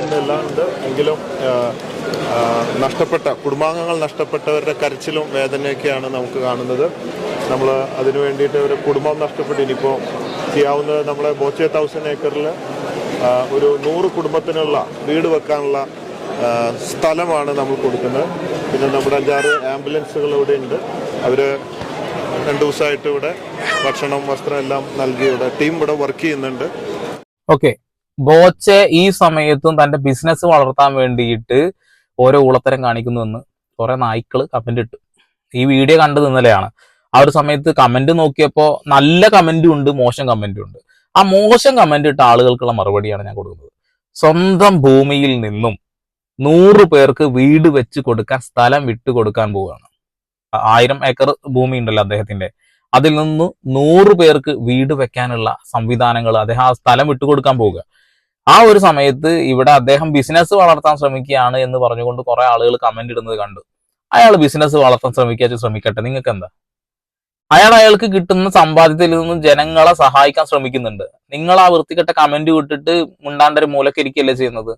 ഉണ്ട്, എല്ലാം ഉണ്ട് എങ്കിലും നഷ്ടപ്പെട്ട കുടുംബാംഗങ്ങൾ നഷ്ടപ്പെട്ടവരുടെ കരച്ചിലും വേദനയൊക്കെയാണ് നമുക്ക് കാണുന്നത്. നമ്മൾ അതിനു വേണ്ടിയിട്ട് ഒരു കുടുംബം നഷ്ടപ്പെട്ട് ഇനിയിപ്പോൾ ചെയ്യാവുന്നത് നമ്മളെ ബോച്ചെ തൗസൻഡ് ഏക്കറിൽ ഒരു നൂറ് കുടുംബത്തിനുള്ള വീട് വെക്കാനുള്ള സ്ഥലമാണ് നമ്മൾ കൊടുക്കുന്നത്. പിന്നെ നമ്മുടെ അഞ്ചാറ് ആംബുലൻസുകൾ ഇവിടെ ഉണ്ട്. അവർ രണ്ട് ദിവസമായിട്ട് ഇവിടെ ഭക്ഷണം വസ്ത്രം എല്ലാം നൽകി ഇവിടെ ടീം ഇവിടെ വർക്ക് ചെയ്യുന്നുണ്ട്. ഓക്കെ ബോച്ചെ ഈ സമയത്തും തന്റെ ബിസിനസ് വളർത്താൻ വേണ്ടിയിട്ട് ഓരോ ഊളത്തരം കാണിക്കുന്നുവെന്ന് കുറെ നായ്ക്കൾ കമന്റ് ഇട്ടു. ഈ വീഡിയോ കണ്ടത് ഇന്നലെയാണ്. ആ ഒരു സമയത്ത് കമന്റ് നോക്കിയപ്പോ നല്ല കമന്റും ഉണ്ട് മോശം കമന്റും ഉണ്ട്. ആ മോശം കമന്റ് ഇട്ട ആളുകൾക്കുള്ള മറുപടിയാണ് ഞാൻ കൊടുക്കുന്നത്. സ്വന്തം ഭൂമിയിൽ നിന്നും നൂറ് പേർക്ക് വീട് വെച്ച് കൊടുക്കാൻ സ്ഥലം വിട്ടു കൊടുക്കാൻ പോവുകയാണ്. ആയിരം ഏക്കർ ഭൂമി ഉണ്ടല്ലോ അദ്ദേഹത്തിന്റെ. അതിൽ നിന്ന് നൂറ് പേർക്ക് വീട് വെക്കാനുള്ള സംവിധാനങ്ങൾ അദ്ദേഹം ആ സ്ഥലം വിട്ടുകൊടുക്കാൻ പോവുക. ആ ഒരു സമയത്ത് ഇവിടെ അദ്ദേഹം ബിസിനസ് വളർത്താൻ ശ്രമിക്കുകയാണ് എന്ന് പറഞ്ഞുകൊണ്ട് കുറെ ആളുകൾ കമന്റ് ഇടുന്നത് കണ്ടു. അയാൾ ബിസിനസ് വളർത്താൻ ശ്രമിക്കാൻ ശ്രമിക്കട്ടെ. നിങ്ങൾക്ക് എന്താ? അയാൾ അയാൾക്ക് കിട്ടുന്ന സമ്പാദ്യത്തിൽ നിന്നും ജനങ്ങളെ സഹായിക്കാൻ ശ്രമിക്കുന്നുണ്ട്. നിങ്ങൾ ആ വൃത്തികെട്ട കമന്റ് വിട്ടിട്ട് മുണ്ടാണ്ടൊരു മൂലക്കരിക്കല്ലേ ചെയ്യുന്നത്?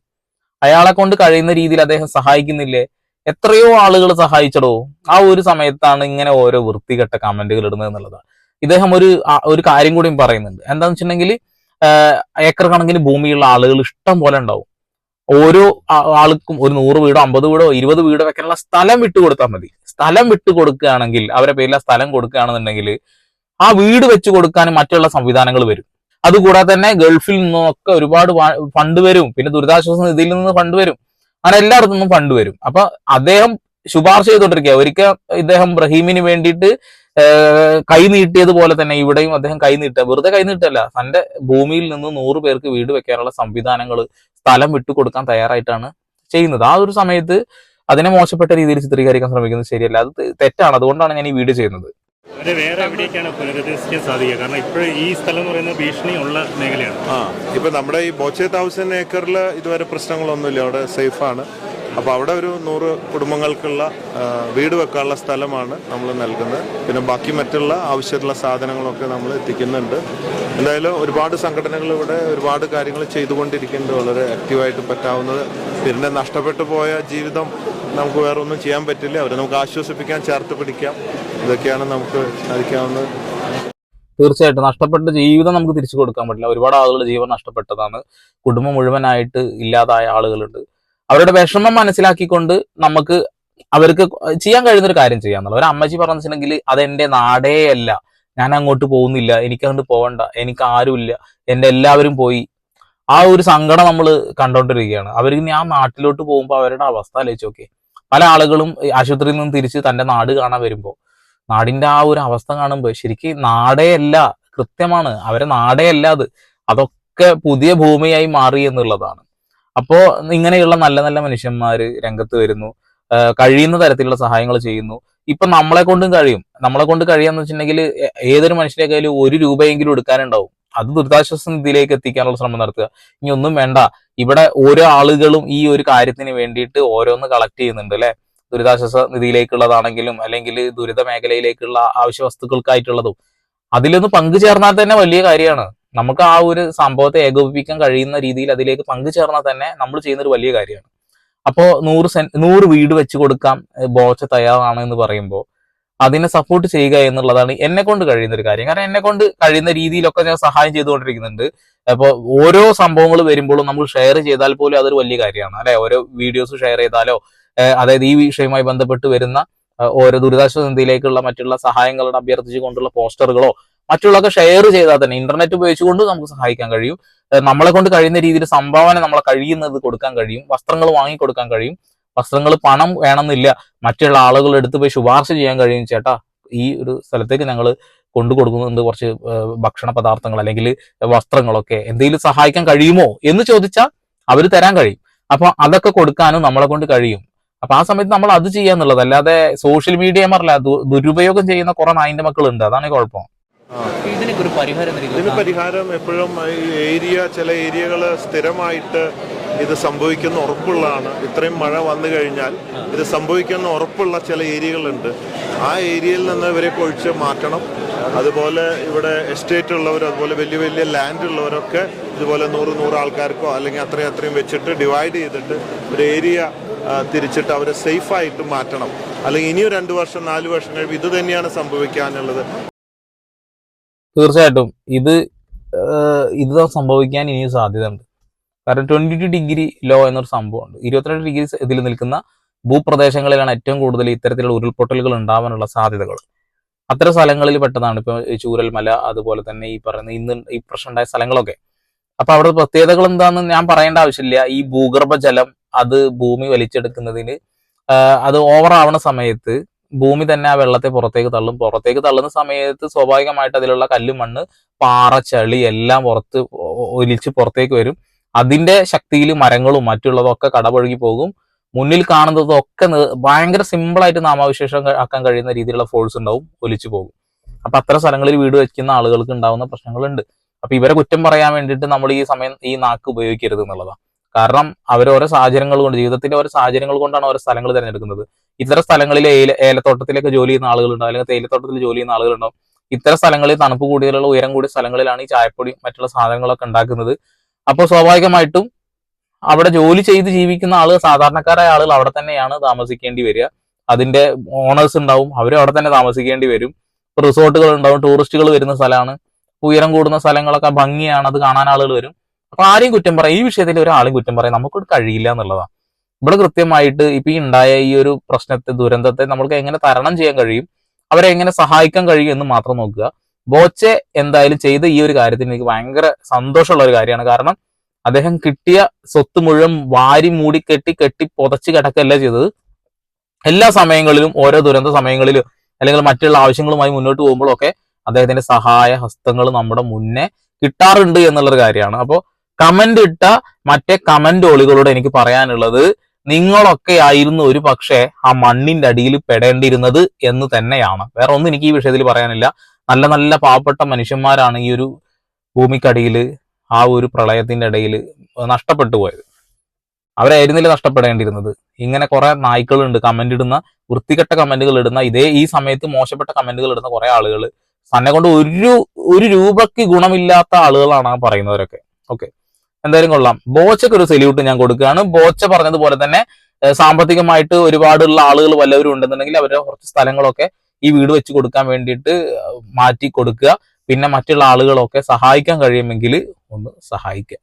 അയാളെ കൊണ്ട് കഴിയുന്ന രീതിയിൽ അദ്ദേഹം സഹായിക്കുന്നില്ലേ? എത്രയോ ആളുകൾ സഹായിച്ചടോ? ആ ഒരു സമയത്താണ് ഇങ്ങനെ ഓരോ വൃത്തികെട്ട കമന്റുകൾ ഇടുന്നത് എന്നുള്ളത്. ഇദ്ദേഹം ഒരു ഒരു കാര്യം കൂടിയും പറയുന്നുണ്ട്. എന്താന്ന് വെച്ചിട്ടുണ്ടെങ്കിൽ ഏക്കർ കണക്കിന് ഭൂമിയുള്ള ആളുകൾ ഇഷ്ടം പോലെ ഉണ്ടാവും. ഓരോ ആൾക്കും ഒരു നൂറ് വീടോ അമ്പത് വീടോ ഇരുപത് വീടോ വെക്കാനുള്ള സ്ഥലം വിട്ടു കൊടുത്താൽ മതി. സ്ഥലം വിട്ടു കൊടുക്കുകയാണെങ്കിൽ അവരെ പേരിൽ ആ സ്ഥലം കൊടുക്കുകയാണെന്നുണ്ടെങ്കിൽ ആ വീട് വെച്ചു കൊടുക്കാൻ മറ്റുള്ള സംവിധാനങ്ങൾ വരും. അതുകൂടാതെ തന്നെ ഗൾഫിൽ നിന്നൊക്കെ ഒരുപാട് ഫണ്ട് വരും. പിന്നെ ദുരിതാശ്വാസ നിധിയിൽ നിന്ന് ഫണ്ട് വരും. അങ്ങനെ എല്ലായിടത്തു നിന്നും ഫണ്ട് വരും. അപ്പൊ അദ്ദേഹം ശുപാർശ ചെയ്തുകൊണ്ടിരിക്കുക ഒരിക്കൽ ഇദ്ദേഹം റഹീമിന് വേണ്ടിയിട്ട് കൈ നീട്ടിയതുപോലെ തന്നെ ഇവിടെയും അദ്ദേഹം കൈ നീട്ടുക. വെറുതെ കൈ നീട്ടല്ല. തന്റെ ഭൂമിയിൽ നിന്ന് നൂറ് പേർക്ക് വീട് വെക്കാനുള്ള സംവിധാനങ്ങൾ സ്ഥലം വിട്ടുകൊടുക്കാൻ തയ്യാറായിട്ടാണ് ചെയ്യുന്നത്. ആ ഒരു സമയത്ത് അതിനെ മോശപ്പെട്ട രീതിയിൽ ചിത്രീകരിക്കാൻ ശ്രമിക്കുന്നത് ശരിയല്ല. അത് തെറ്റാണ്. അതുകൊണ്ടാണ് ഞാൻ ഈ വീഡിയോ ചെയ്യുന്നത്. അവരെ വേറെ എവിടേക്കാണ് പുനരധിവസിക്കാൻ സാധിക്കുക? കാരണം ഇപ്പോൾ ഈ സ്ഥലം എന്ന് പറയുന്നത് ഭീഷണിയുള്ള മേഖലയാണ്. ആ ഇപ്പൊ നമ്മുടെ ഈ ബോച്ചെ തൗസൻഡ് ഏക്കറിൽ ഇതുവരെ പ്രശ്നങ്ങളൊന്നുമില്ല. അവിടെ സേഫാണ്. അപ്പോൾ അവിടെ ഒരു നൂറ് കുടുംബങ്ങൾക്കുള്ള വീട് വെക്കാനുള്ള സ്ഥലമാണ് നമ്മൾ നൽകുന്നത്. പിന്നെ ബാക്കി മറ്റുള്ള ആവശ്യമുള്ള സാധനങ്ങളൊക്കെ നമ്മൾ എത്തിക്കുന്നുണ്ട്. എന്തായാലും ഒരുപാട് സംഘടനകൾ ഇവിടെ ഒരുപാട് കാര്യങ്ങൾ ചെയ്തുകൊണ്ടിരിക്കുന്നുണ്ട്. വളരെ ആക്റ്റീവായിട്ട് പറ്റാവുന്നത്. പിന്നെ നഷ്ടപ്പെട്ടു പോയ ജീവിതം നമുക്ക് വേറെ ഒന്നും ചെയ്യാൻ പറ്റില്ല. അവരെ നമുക്ക് ആശ്വസിപ്പിക്കാൻ ചേർത്ത് പിടിക്കാം. ഇതൊക്കെയാണ് നമുക്ക് സാധിക്കാവുന്നത് തീർച്ചയായിട്ടും. നഷ്ടപ്പെട്ട ജീവിതം നമുക്ക് തിരിച്ചു കൊടുക്കാൻ പറ്റില്ല. ഒരുപാട് ആളുകളുടെ ജീവൻ നഷ്ടപ്പെട്ടതാണ്. കുടുംബം മുഴുവനായിട്ട് ഇല്ലാതായ ആളുകളുണ്ട്. അവരുടെ വിഷമം മനസ്സിലാക്കിക്കൊണ്ട് നമുക്ക് അവർക്ക് ചെയ്യാൻ കഴിയുന്ന ഒരു കാര്യം ചെയ്യാന്നുള്ളത് ഒരു അമ്മച്ചി പറഞ്ഞു വെച്ചിട്ടുണ്ടെങ്കിൽ അതെന്റെ നാടേ അല്ല ഞാൻ അങ്ങോട്ട് പോകുന്നില്ല. എനിക്ക് അങ്ങോട്ട് പോകണ്ട എനിക്ക് ആരുമില്ല എന്റെ എല്ലാവരും പോയി. ആ ഒരു സങ്കടം നമ്മൾ കണ്ടോണ്ടിരിക്കുകയാണ്. അവർക്ക് ആ നാട്ടിലോട്ട് പോകുമ്പോൾ അവരുടെ അവസ്ഥ ആലോചിച്ച് നോക്കെ പല ആളുകളും ആശുപത്രിയിൽ നിന്ന് തിരിച്ച് തന്റെ നാട് കാണാൻ വരുമ്പോൾ നാടിന്റെ ആ ഒരു അവസ്ഥ കാണുമ്പോൾ ശരിക്കും നാടേ അല്ല കൃത്യമാണ്. അവരെ നാടേ അല്ല അത്. അതൊക്കെ പുതിയ ഭൂമിയായി മാറി എന്നുള്ളതാണ്. അപ്പോ ഇങ്ങനെയുള്ള നല്ല നല്ല മനുഷ്യന്മാര് രംഗത്ത് വരുന്നു. കഴിയുന്ന തരത്തിലുള്ള സഹായങ്ങൾ ചെയ്യുന്നു. ഇപ്പൊ നമ്മളെ കൊണ്ടും കഴിയും. നമ്മളെ കൊണ്ട് കഴിയാന്ന് വെച്ചിട്ടുണ്ടെങ്കിൽ ഏതൊരു മനുഷ്യന്റെ കയ്യിൽ ഒരു രൂപയെങ്കിലും എടുക്കാനുണ്ടാവും. അത് ദുരിതാശ്വാസ നിധിയിലേക്ക് എത്തിക്കാനുള്ള ശ്രമം നടത്തുക. ഇനി ഒന്നും വേണ്ട. ഇവിടെ ഓരോ ആളുകളും ഈ ഒരു കാര്യത്തിന് വേണ്ടിയിട്ട് ഓരോന്ന് കളക്ട് ചെയ്യുന്നുണ്ട് അല്ലെ? ദുരിതാശ്വാസ നിധിയിലേക്കുള്ളതാണെങ്കിലും അല്ലെങ്കിൽ ദുരിത മേഖലയിലേക്കുള്ള ആവശ്യ വസ്തുക്കൾക്കായിട്ടുള്ളതും. അതിലൊന്ന് പങ്കുചേർന്നാൽ തന്നെ വലിയ കാര്യമാണ്. നമുക്ക് ആ ഒരു സംഭവത്തെ ഏകോപിപ്പിക്കാൻ കഴിയുന്ന രീതിയിൽ അതിലേക്ക് പങ്കുചേർന്നാൽ തന്നെ നമ്മൾ ചെയ്യുന്ന ഒരു വലിയ കാര്യമാണ്. അപ്പോൾ നൂറ് സെൻ നൂറ് വീട് വെച്ച് കൊടുക്കാം ബോച്ച തയ്യാറാണ് എന്ന് പറയുമ്പോൾ അതിനെ സപ്പോർട്ട് ചെയ്യുക എന്നുള്ളതാണ് എന്നെ കൊണ്ട് കഴിയുന്ന ഒരു കാര്യം. കാരണം എന്നെ കൊണ്ട് കഴിയുന്ന രീതിയിലൊക്കെ ഞാൻ സഹായം ചെയ്തുകൊണ്ടിരിക്കുന്നുണ്ട്. അപ്പോൾ ഓരോ സംഭവങ്ങൾ വരുമ്പോഴും നമ്മൾ ഷെയർ ചെയ്താൽ പോലും അതൊരു വലിയ കാര്യമാണ്. അല്ലെ? ഓരോ വീഡിയോസ് ഷെയർ ചെയ്താലോ അതായത് ഈ വിഷയവുമായി ബന്ധപ്പെട്ട് വരുന്ന ഓരോ ദുരിതാശ്വാസ നിധിയിലേക്കുള്ള മറ്റുള്ള സഹായങ്ങളുടെ അഭ്യർത്ഥിച്ചുകൊണ്ടുള്ള പോസ്റ്ററുകളോ മറ്റുള്ളതൊക്കെ ഷെയർ ചെയ്താൽ തന്നെ ഇന്റർനെറ്റ് ഉപയോഗിച്ചുകൊണ്ട് നമുക്ക് സഹായിക്കാൻ കഴിയും. നമ്മളെ കൊണ്ട് കഴിയുന്ന രീതിയിൽ സംഭാവന നമ്മളെ കഴിയുന്നത് കൊടുക്കാൻ കഴിയും. വസ്ത്രങ്ങൾ വാങ്ങി കൊടുക്കാൻ കഴിയും. വസ്ത്രങ്ങൾ പണം വേണമെന്നില്ല. മറ്റുള്ള ആളുകൾ എടുത്ത് പോയി ശുപാർശ ചെയ്യാൻ കഴിയും ചേട്ടാ. ഈ ഒരു സ്ഥലത്തേക്ക് ഞങ്ങൾ കൊണ്ടു കൊടുക്കുന്നുണ്ട് കുറച്ച് ഭക്ഷണ പദാർത്ഥങ്ങൾ അല്ലെങ്കിൽ വസ്ത്രങ്ങളൊക്കെ. എന്തെങ്കിലും സഹായിക്കാൻ കഴിയുമോ എന്ന് ചോദിച്ചാൽ അവർ തരാൻ കഴിയും. അപ്പൊ അതൊക്കെ കൊടുക്കാനും നമ്മളെ കൊണ്ട് കഴിയും. അപ്പൊ ആ സമയത്ത് നമ്മൾ അത് ചെയ്യാന്നുള്ളത് അല്ലാതെ സോഷ്യൽ മീഡിയ മറില്ല ദുരുപയോഗം ചെയ്യുന്ന കുറെ നായിന്റെ മക്കളുണ്ട്. അതാണ് കുഴപ്പം. ഇതിനൊക്കെ ഒരു പരിഹാരം ഇതിന് പരിഹാരം എപ്പോഴും ഈ ഏരിയ ചില ഏരിയകൾ സ്ഥിരമായിട്ട് ഇത് സംഭവിക്കുന്ന ഉറപ്പുള്ളതാണ്. ഇത്രയും മഴ വന്നു കഴിഞ്ഞാൽ ഇത് സംഭവിക്കുന്ന ഉറപ്പുള്ള ചില ഏരിയകളുണ്ട്. ആ ഏരിയയിൽ നിന്ന് ഇവരെ ഒഴിച്ച് മാറ്റണം. അതുപോലെ ഇവിടെ എസ്റ്റേറ്റ് ഉള്ളവർ അതുപോലെ വലിയ വലിയ ലാൻഡ് ഉള്ളവരൊക്കെ ഇതുപോലെ നൂറ് നൂറ് ആൾക്കാർക്കോ അല്ലെങ്കിൽ അത്രയും അത്രയും വെച്ചിട്ട് ഡിവൈഡ് ചെയ്തിട്ട് ഒരു ഏരിയ തിരിച്ചിട്ട് അവരെ സേഫായിട്ട് മാറ്റണം. അല്ലെങ്കിൽ ഇനിയും രണ്ട് വർഷം നാല് വർഷം കഴിയുമ്പോൾ ഇത് തന്നെയാണ് സംഭവിക്കാനുള്ളത്. തീർച്ചയായിട്ടും ഇത് ഇത് സംഭവിക്കാൻ ഇനിയും സാധ്യതയുണ്ട്. കാരണം ട്വന്റി ടു ഡിഗ്രി ലോ എന്നൊരു സംഭവമുണ്ട്. ഇരുപത്തിരണ്ട് ഡിഗ്രി ഇതിൽ നിൽക്കുന്ന ഭൂപ്രദേശങ്ങളിലാണ് ഏറ്റവും കൂടുതൽ ഇത്തരത്തിലുള്ള ഉരുൾപൊട്ടലുകൾ ഉണ്ടാവാനുള്ള സാധ്യതകൾ. അത്തരം സ്ഥലങ്ങളിൽ പെട്ടതാണ് ഇപ്പൊ ചൂരൽമല അതുപോലെ തന്നെ ഈ പറയുന്ന ഇന്ന് ഈ പ്രശ്നം ഉണ്ടായ സ്ഥലങ്ങളൊക്കെ. അപ്പൊ അവിടെ പ്രത്യേകതകൾ എന്താണെന്ന് ഞാൻ പറയേണ്ട ആവശ്യമില്ല. ഈ ഭൂഗർഭ ജലം അത് ഭൂമി വലിച്ചെടുക്കുന്നതിന് അത് ഓവർ ആവണ സമയത്ത് ഭൂമി തന്നെ ആ വെള്ളത്തെ പുറത്തേക്ക് തള്ളും. പുറത്തേക്ക് തള്ളുന്ന സമയത്ത് സ്വാഭാവികമായിട്ട് അതിലുള്ള കല്ല് മണ്ണ് പാറ ചളി എല്ലാം പുറത്ത് ഒലിച്ച് പുറത്തേക്ക് വരും. അതിന്റെ ശക്തിയിൽ മരങ്ങളും മറ്റുള്ളതൊക്കെ കടപുഴകി പോകും. മുന്നിൽ കാണുന്നതൊക്കെ ഭയങ്കര സിമ്പിളായിട്ട് നാമാവിശേഷം ആക്കാൻ കഴിയുന്ന രീതിയിലുള്ള ഫോഴ്സ് ഉണ്ടാവും ഒലിച്ചു പോകും. അപ്പൊ അത്ര സ്ഥലങ്ങളിൽ വീട് വെക്കുന്ന ആളുകൾക്ക് ഉണ്ടാവുന്ന പ്രശ്നങ്ങളുണ്ട്. അപ്പൊ ഇവരെ കുറ്റം പറയാൻ വേണ്ടിയിട്ട് നമ്മൾ ഈ സമയം ഈ നാക്ക് ഉപയോഗിക്കരുത് എന്നുള്ളതാണ് കാരണം അവർ ഓരോ സാഹചര്യങ്ങൾ കൊണ്ട് ജീവിതത്തിന്റെ ഓരോ സാഹചര്യങ്ങൾ കൊണ്ടാണ് ഓരോ സ്ഥലങ്ങൾ തിരഞ്ഞെടുക്കുന്നത്. ഇത്തരം സ്ഥലങ്ങളിൽ ഏല ഏലത്തോട്ടത്തിലൊക്കെ ജോലി ചെയ്യുന്ന ആളുകളുണ്ടോ അല്ലെങ്കിൽ തേയിലത്തോട്ടത്തിൽ ജോലി ചെയ്യുന്ന ആളുകളുണ്ടോ ഇത്തരം സ്ഥലങ്ങളിൽ തണുപ്പ് കൂടുതലുള്ള ഉയരം കൂടിയ സ്ഥലങ്ങളിലാണ് ഈ ചായപ്പൊടി മറ്റുള്ള സാധനങ്ങളൊക്കെ ഉണ്ടാക്കുന്നത്. അപ്പോൾ സ്വാഭാവികമായിട്ടും അവിടെ ജോലി ചെയ്ത് ജീവിക്കുന്ന ആളുകൾ സാധാരണക്കാരായ ആളുകൾ അവിടെ തന്നെയാണ് താമസിക്കേണ്ടി വരിക. അതിന്റെ ഓണേഴ്സ് ഉണ്ടാവും അവരും അവിടെ തന്നെ താമസിക്കേണ്ടി വരും. റിസോർട്ടുകൾ ഉണ്ടാവും ടൂറിസ്റ്റുകൾ വരുന്ന സ്ഥലമാണ്. ഉയരം കൂടുന്ന സ്ഥലങ്ങളൊക്കെ ഭംഗിയാണ് അത് കാണാൻ ആളുകൾ വരും. അപ്പൊ ആരെയും കുറ്റം പറയാം ഈ വിഷയത്തിൽ ഒരാളെയും കുറ്റം പറയാം. നമുക്കൊരു കഴിയില്ല എന്നുള്ളതാണ്. ഇവിടെ കൃത്യമായിട്ട് ഇപ്പൊ ഈ ഉണ്ടായ ഈ ഒരു പ്രശ്നത്തെ ദുരന്തത്തെ നമ്മൾക്ക് എങ്ങനെ തരണം ചെയ്യാൻ കഴിയും അവരെ എങ്ങനെ സഹായിക്കാൻ കഴിയും എന്ന് മാത്രം നോക്കുക. ബോച്ചെ എന്തായാലും ചെയ്ത ഈ ഒരു കാര്യത്തിന് എനിക്ക് ഭയങ്കര സന്തോഷമുള്ള ഒരു കാര്യമാണ്. കാരണം അദ്ദേഹം കിട്ടിയ സ്വത്ത് മുഴുവൻ വാരി മൂടി കെട്ടി കെട്ടി പുതച്ച് കിടക്കല്ല ചെയ്തത്. എല്ലാ സമയങ്ങളിലും ഓരോ ദുരന്ത സമയങ്ങളിലും അല്ലെങ്കിൽ മറ്റുള്ള ആവശ്യങ്ങളുമായി മുന്നോട്ട് പോകുമ്പോഴൊക്കെ അദ്ദേഹത്തിന്റെ സഹായ ഹസ്തങ്ങൾ നമ്മുടെ മുന്നേ കിട്ടാറുണ്ട് എന്നുള്ളൊരു കാര്യമാണ്. അപ്പോൾ കമന്റ് ഇട്ട മറ്റേ കമന്റ് ഒളികളോട് എനിക്ക് പറയാനുള്ളത് നിങ്ങളൊക്കെ ആയിരുന്നു ഒരു പക്ഷേ ആ മണ്ണിന്റെ അടിയിൽ പെടേണ്ടിയിരുന്നത് എന്ന് തന്നെയാണ്. വേറെ ഒന്നും എനിക്ക് ഈ വിഷയത്തിൽ പറയാനില്ല. നല്ല നല്ല പാവപ്പെട്ട മനുഷ്യന്മാരാണ് ഈ ഒരു ഭൂമിക്കടിയിൽ ആ ഒരു പ്രളയത്തിന്റെ ഇടയിൽ നഷ്ടപ്പെട്ടു പോയത്. അവരായിരുന്നില്ല നഷ്ടപ്പെടേണ്ടിയിരുന്നത്? ഇങ്ങനെ കുറെ നായ്ക്കളുണ്ട് കമന്റ് ഇടുന്ന വൃത്തികെട്ട കമന്റുകൾ ഇടുന്ന ഇതേ ഈ സമയത്ത് മോശപ്പെട്ട കമന്റുകൾ ഇടുന്ന കുറെ ആളുകൾ. തന്നെ കൊണ്ട് ഒരു ഒരു രൂപയ്ക്ക് ഗുണമില്ലാത്ത ആളുകളാണ് പറയുന്നവരൊക്കെ. ഓക്കെ. എന്തായാലും കൊള്ളാം. ബോച്ചയ്ക്ക് ഒരു സല്യൂട്ട് ഞാൻ കൊടുക്കുകയാണ്. ബോച്ച പറഞ്ഞതുപോലെ തന്നെ സാമ്പത്തികമായിട്ട് ഒരുപാടുള്ള ആളുകൾ വല്ലവരും ഉണ്ടെന്നുണ്ടെങ്കിൽ അവരുടെ കുറച്ച് സ്ഥലങ്ങളൊക്കെ ഈ വീട് വെച്ച് കൊടുക്കാൻ വേണ്ടിയിട്ട് മാറ്റി കൊടുക്കുക. പിന്നെ മറ്റുള്ള ആളുകളൊക്കെ സഹായിക്കാൻ കഴിയുമെങ്കിൽ ഒന്ന് സഹായിക്കുക.